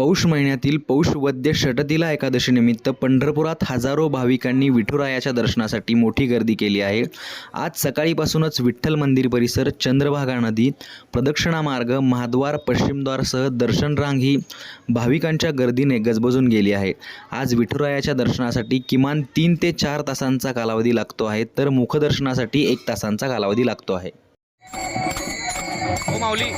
पौष महिन्यातील पौष वद्य षटतिला एकादशीनिमित्त पंढरपुरात हजारो भाविकांनी विठुरायाच्या दर्शनासाठी मोठी गर्दी केली आहे. आज सकाळीपासूनच विठ्ठल मंदिर परिसर चंद्रभागा नदी प्रदक्षिणा मार्ग महाद्वार पश्चिमद्वारसह दर्शन रांग ही भाविकांच्या गर्दीने गजबजून गेली आहे. आज विठुरायाच्या दर्शनासाठी किमान तीन ते चार तासांचा कालावधी लागतो आहे तर मुखदर्शनासाठी एक तासांचा कालावधी लागतो आहे. हो माऊली.